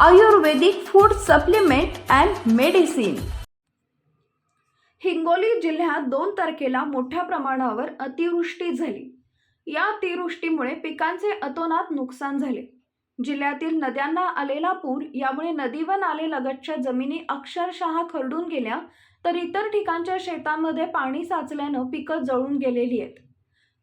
Ayurvedic food supplement and medicine. Hingoli जिल्ह्यात दोन तारखेला मोठ्या प्रमाणावर अतिवृष्टी झाली. या अतिवृष्टीमुळे पिकांचे अतोनात नुकसान झाले. जिल्ह्यातील नद्यांना आलेला पूर यामुळे नदी व नालेलगतच्या जमिनी अक्षरशः खरडून गेल्या तर इतर ठिकाणच्या शेतांमध्ये पाणी साचल्यानं पिकं जळून गेलेली आहेत.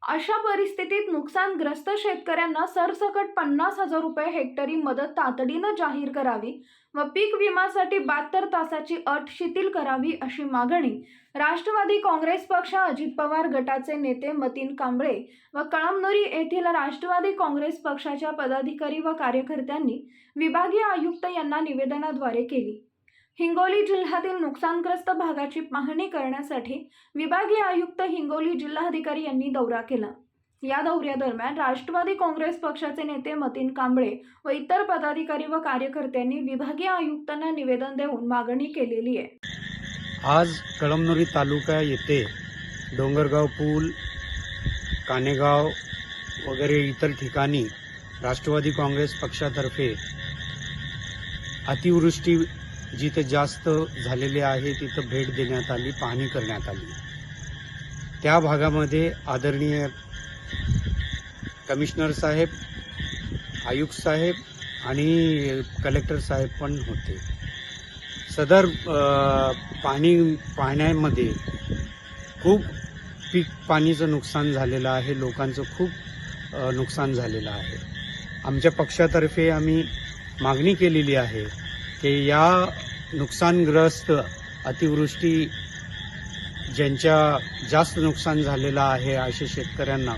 अशा परिस्थितीत नुकसानग्रस्त शेतकऱ्यांना सरसकट पन्नास हजार रुपये हेक्टरी मदत तातडीनं जाहीर करावी व पीक विम्यासाठी बहात्तर तासाची अट शिथिल करावी अशी मागणी राष्ट्रवादी काँग्रेस पक्ष अजित पवार गटाचे नेते मतीन कांबळे व कळमनुरी येथील राष्ट्रवादी काँग्रेस पक्षाच्या पदाधिकारी व कार्यकर्त्यांनी विभागीय आयुक्त यांना निवेदनाद्वारे केली. हिंगोली जिल्ह्यातील नुकसानग्रस्त भागाची पाहणी करण्यासाठी विभागीय आयुक्त हिंगोली जिल्हाधिकारी यांनी दौरा केला. या दौऱ्यादरम्यान राष्ट्रवादी काँग्रेस पक्षाचे नेते मतीन कांबळे व इतर पदाधिकारी व कार्यकर्त्यांनी विभागीय आयुक्तांना निवेदन देऊन मागणी केलेली आहे. आज कळमनुरी तालुका येथे डोंगरगाव पूल कानेगाव वगैरे इतर ठिकाणी राष्ट्रवादी काँग्रेस पक्षातर्फे अतिवृष्टी जिथे जास्त झालेले आहे तिथं भेट देण्यात आली पाहणी करण्यात आली. त्या भागामध्ये आदरणीय कमिशनर साहेब आयुक्त साहेब आणि कलेक्टर साहेब पण होते. सदर पाणी पाहण्यामध्ये खूप पीक पाणीचं नुकसान झालेलं आहे लोकांचं खूप नुकसान झालेलं आहे. आमच्या पक्षातर्फे आम्ही मागणी केलेली आहे की या नुकसानग्रस्त अतिवृष्टी ज्यांच्या जास्त नुकसान झालेलं आहे अशा शेतकऱ्यांना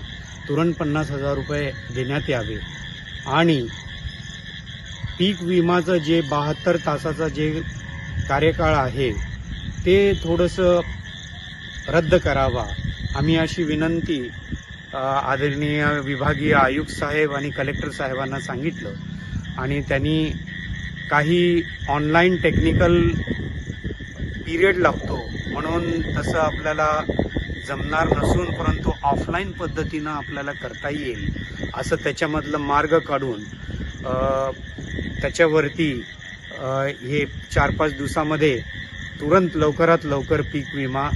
तुरंत पन्नास हजार रुपये देण्यात यावे. आणि पीक विमाचं जे बहात्तर तासाचं जे कार्यकाळ आहे ते थोडंसं रद्द करावा. आम्ही अशी विनंती आदरणीय विभागीय आयुक्त साहेब आणि कलेक्टर साहेबांना सांगितलं. आणि त्यांनी काही ऑनलाईन टेक्निकल पिरियड लागतो. म्हणून तसं आपल्याला जमणार नसून परंतु ऑफलाईन पद्धतीनं आपल्याला करता येईल. असं त्याच्यामधलं मार्ग काढून त्याच्यावरती हे चार पाच दिवसामध्ये तुरंत लवकरात लवकर पीक विमा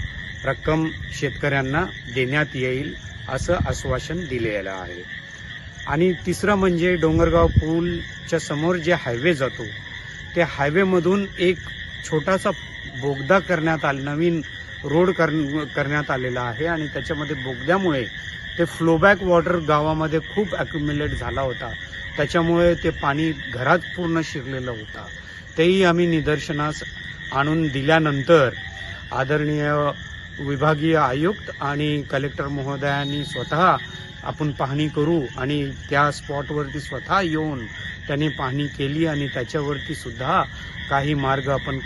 रक्कम शेतकऱ्यांना देण्यात येईल असं आश्वासन दिलेलं आहे. आणि तिसरं म्हणजे डोंगरगाव पूलच्या समोर जे हायवे जातो त्या हायवेमधून एक छोटासा बोगदा करण्यात आला नवीन रोड कर करण्यात आलेला आहे आणि त्याच्यामध्ये बोगद्यामुळे ते फ्लोबॅक वॉटर गावामध्ये खूप ॲक्युम्युलेट झाला होता. त्याच्यामुळे ते पाणी घरात पूर्ण शिरलेलं होतं. तेही आम्ही निदर्शनास आणून दिल्यानंतर आदरणीय विभागीय आयुक्त आणि कलेक्टर महोदयांनी स्वतः आपण पाहणी करू आणि त्या स्पॉटवरती स्वतः येऊन त्याने पाहणी केली आणि त्याच्यावरती सुद्धा काही मार्ग आपण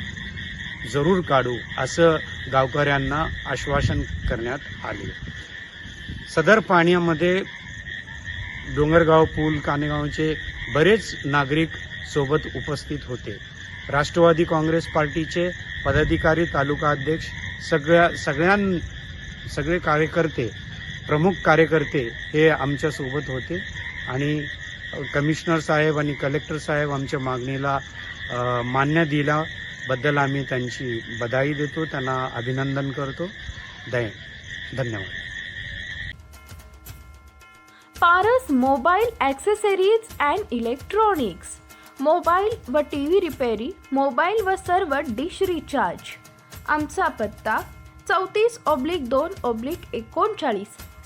जरूर काढू असं गावकऱ्यांना आश्वासन करण्यात आले. सदर पाण्यामध्ये डोंगरगाव पूल कानेगावचे बरेच नागरिक सोबत उपस्थित होते. राष्ट्रवादी काँग्रेस पार्टीचे पदाधिकारी तालुका अध्यक्ष सगळ्या सगळ्यां सगळे कार्यकर्ते प्रमुख कार्यकर्ते हे आमच्यासोबत होते आणि कमिशनर साहेब आणि कलेक्टर साहेब आमच्या मागणीला मान्य दिल्याबद्दल आम्ही त्यांची बधाई देतो त्यांना अभिनंदन करतो. दय धन्यवाद. Paras mobile accessories and electronics. Mobile व टी व्ही रिपेरी मोबाईल व सर्व डिश रिचार्ज। आमचा पत्ता चौतीस ऑब्लिक दोन ऑब्लिक एकोणचाळीस।